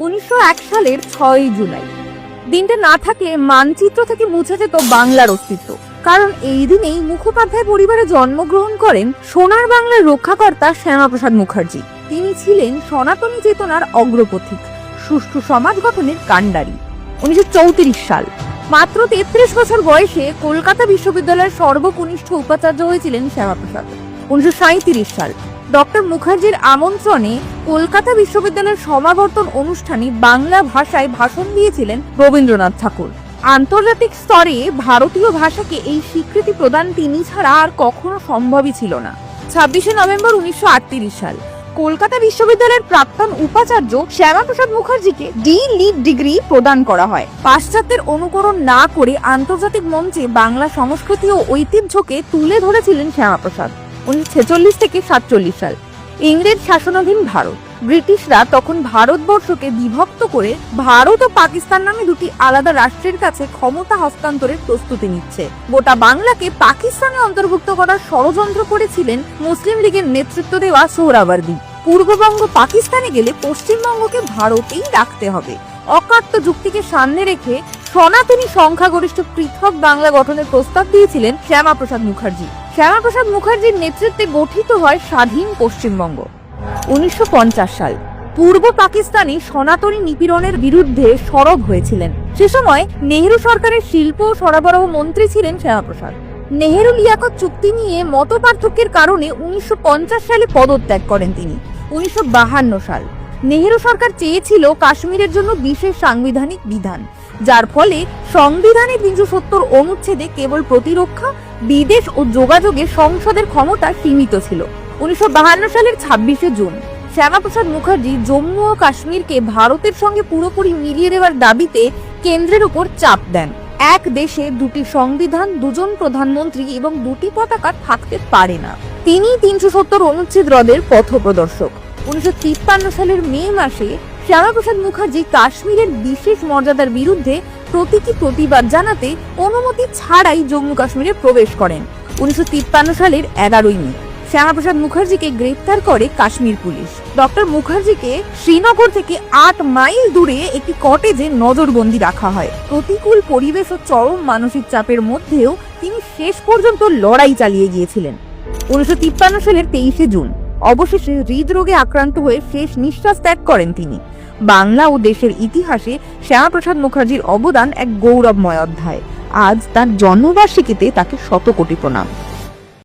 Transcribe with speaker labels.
Speaker 1: উনিশশো এক সালের ছয়ই জুলাই। দিনটা না থাকলে মানচিত্র থেকে মুছে যেত বাংলার অস্তিত্ব। কারণ এই দিনেই মুখোপাধ্যায় পরিবারে জন্মগ্রহণ করেন সোনার বাংলার রক্ষাকর্তা শ্যামাপ্রসাদ মুখার্জি। তিনি ছিলেন সনাতনী চেতনার অগ্রপথিক, সুষ্ঠু সমাজ গঠনের কাণ্ডারি। উনিশশো চৌত্রিশ সাল। মাত্র তেত্রিশ বছর বয়সে কলকাতা বিশ্ববিদ্যালয়ের সর্বকনিষ্ঠ উপাচার্য হয়েছিলেন শ্যামাপ্রসাদ। উনিশশো সাঁইত্রিশ সাল। ডক্টর মুখার্জির আমন্ত্রণে কলকাতা বিশ্ববিদ্যালয়ের সমাবর্তন অনুষ্ঠানে বাংলা ভাষায় ভাষণ দিয়েছিলেন রবীন্দ্রনাথ ঠাকুর। আন্তর্জাতিক স্তরে ভারতীয় ভাষাকে এই স্বীকৃতি প্রদান তিনি ছাড়া আর কখনো সম্ভবই ছিল না। ছাব্বিশে নভেম্বর উনিশশো আটত্রিশ সাল কলকাতা বিশ্ববিদ্যালয়ের প্রাক্তন উপাচার্য শ্যামাপ্রসাদ মুখার্জিকে ডি লিড ডিগ্রি প্রদান করা হয়। পাশ্চাত্যের অনুকরণ না করে আন্তর্জাতিক মঞ্চে বাংলা সংস্কৃতি ও ঐতিহ্যকে তুলে ধরেছিলেন শ্যামাপ্রসাদ। উনিশশো ছেচল্লিশ থেকে সাতচল্লিশ সাল। ইংরেজ শাসনাধীন ভারত। ব্রিটিশরা তখন ভারতবর্ষকে বিভক্ত করে ভারত ও পাকিস্তান নামে দুটি আলাদা রাষ্ট্রের কাছে ক্ষমতা হস্তান্তরের প্রস্তুতি নিচ্ছে। গোটা বাংলাকে পাকিস্তানে অন্তর্ভুক্ত করার ষড়যন্ত্র করেছিলেন মুসলিম লীগের নেতৃত্ব দেওয়া সোহরাওয়ার্দী। পূর্ববঙ্গ পাকিস্তানে গেলে পশ্চিমবঙ্গকে ভারতেই রাখতে হবে। অকাট্য যুক্তিকে সামনে রেখে সনাতনী সংখ্যাগরিষ্ঠ পৃথক বাংলা গঠনের প্রস্তাব দিয়েছিলেন শ্যামাপ্রসাদ মুখার্জি। শ্যামাপ্রসাদ মুখার্জির নেতৃত্বে গঠিত হয় স্বাধীন পশ্চিমবঙ্গ। উনিশশো পঞ্চাশ সাল। পূর্ব পাকিস্তানি সনাতনী নিপীড়নের বিরুদ্ধে সরব হয়েছিলেন। সে সময় নেহেরু সরকারের শিল্প ও সরবরাহ মন্ত্রী ছিলেন শ্যামাপ্রসাদ। নেহেরু লিয়াকত চুক্তি নিয়ে মত পার্থক্যের কারণে উনিশশো পঞ্চাশ সালে পদত্যাগ করেন তিনি। উনিশশো সাল। নেহেরু সরকার চেয়েছিল কাশ্মীরের জন্য বিশেষ সাংবিধানিক বিধান। যার ফলে সংবিধানে তিনশো সত্তর অনুচ্ছেদে কেবল প্রতিরক্ষা, বিদেশ ও যোগাযোগে সংসদের ক্ষমতা সীমিত ছিল। উনিশশো সালের ছাব্বিশে জুন শ্যামাপ্রসাদ মুখার্জি জম্মু ও কাশ্মীরকে ভারতের সঙ্গে পুরোপুরি মিলিয়ে দেওয়ার দাবিতে কেন্দ্রের উপর চাপ দেন। এক দেশে দুটি সংবিধান, দুজন প্রধানমন্ত্রী এবং দুটি পতাকা থাকতে পারে না। তিনি তিনশো সত্তর অনুচ্ছেদ রদের পথপ্রদর্শক। উনিশশো তিপ্পান্ন সালের মে মাসে শ্যামাপ্রসাদ মুখার্জি কাশ্মীরের বিশেষ মর্যাদার বিরুদ্ধে প্রতীকী প্রতিবাদ জানাতে অনুমতি ছাড়াই জম্মু কাশ্মীরে প্রবেশ করেন। উনিশশো তিপ্পান্ন সালের এগারোই মে। শ্যামাপ্রসাদ মুখার্জিকে গ্রেফতার করে কাশ্মীর পুলিশ। ডক্টর মুখার্জিকে শ্রীনগর থেকে আট মাইল দূরে একটি কটেজে নজরবন্দি রাখা হয়। প্রতিকূল পরিবেশ ও চরম মানসিক চাপের মধ্যেও তিনি শেষ পর্যন্ত লড়াই চালিয়ে গিয়েছিলেন। উনিশশো তিপ্পান্ন সালের তেইশে জুন। অবশেষে হৃদরোগে আক্রান্ত হয়ে শেষ নিঃশ্বাস ত্যাগ করেন তিনি। বাংলা ও দেশের ইতিহাসে শ্যামাপ্রসাদ মুখার্জির অবদান এক গৌরবময় অধ্যায়। আজ তার জন্মবার্ষিকীতে তাকে শত কোটি প্রণাম।